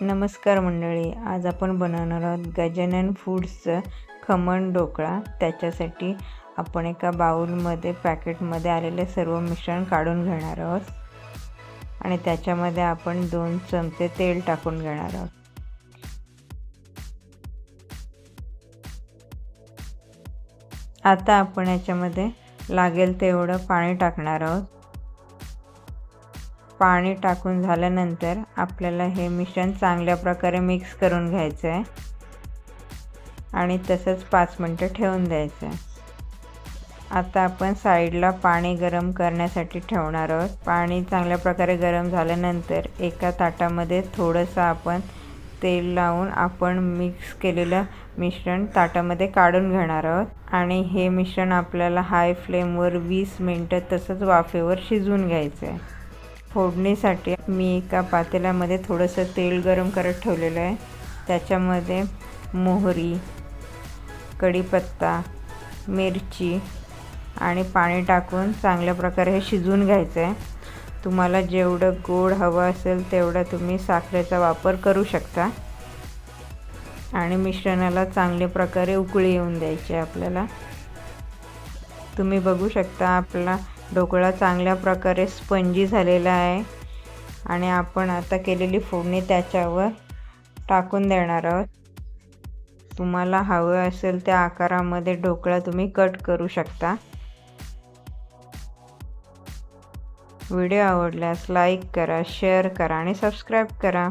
नमस्कार मंडळी आज आपण बनवणार आहोत गजानन फूड्सचं खमण ढोकळा. त्याच्यासाठी आपण एका बाऊलमध्ये पॅकेटमध्ये आलेले सर्व मिश्रण काढून घेणार आहोत. आणि त्याच्यामध्ये आपण दोन चमचे तेल टाकून घेणार आहोत. आता आपण याच्यामध्ये लागेल तेवढं पाणी टाकणार आहोत. पाणी टाकून झाल्यानंतर आपल्याला हे मिश्रण चांगल्या प्रकारे मिक्स करून घ्यायचं आहे आणि तसंच पाच मिनटं ठेवून द्यायचं आहे आता आपण साईडला पाणी गरम करण्यासाठी ठेवणार आहोत. पाणी चांगल्या प्रकारे गरम झाल्यानंतर एका ताटामध्ये थोडंसं आपण तेल लावून आपण मिक्स केलेलं मिश्रण ताटामध्ये काढून घेणार आहोत. आणि हे मिश्रण आपल्याला हाय फ्लेमवर वीस मिनटं तसंच वाफेवर शिजवून घ्यायचं आहे फोडणीसाठी मी एका पातेल्यामध्ये थोडंसं तेल गरम करत ठेवलेलं आहे. त्याच्यामध्ये मोहरी कढीपत्ता मिरची आणि पाणी टाकून चांगल्या प्रकारे हे शिजवून घ्यायचं आहे. तुम्हाला जेवढं गोड हवं असेल तेवढं तुम्ही साखरेचा वापर करू शकता. आणि मिश्रणाला चांगल्या प्रकारे उकळी येऊन द्यायची आपल्याला. तुम्ही बघू शकता आपला ढोकळा चांगल्या प्रकारे स्पंजी झालेला आहे. आणि आपण आता केलेली फोडणी त्याच्यावर टाकून देणार आहोत. तुम्हाला हवं असेल त्या आकारामध्ये ढोकळा तुम्ही कट करू शकता. व्हिडिओ आवडल्यास लाईक करा शेअर करा आणि सबस्क्राईब करा.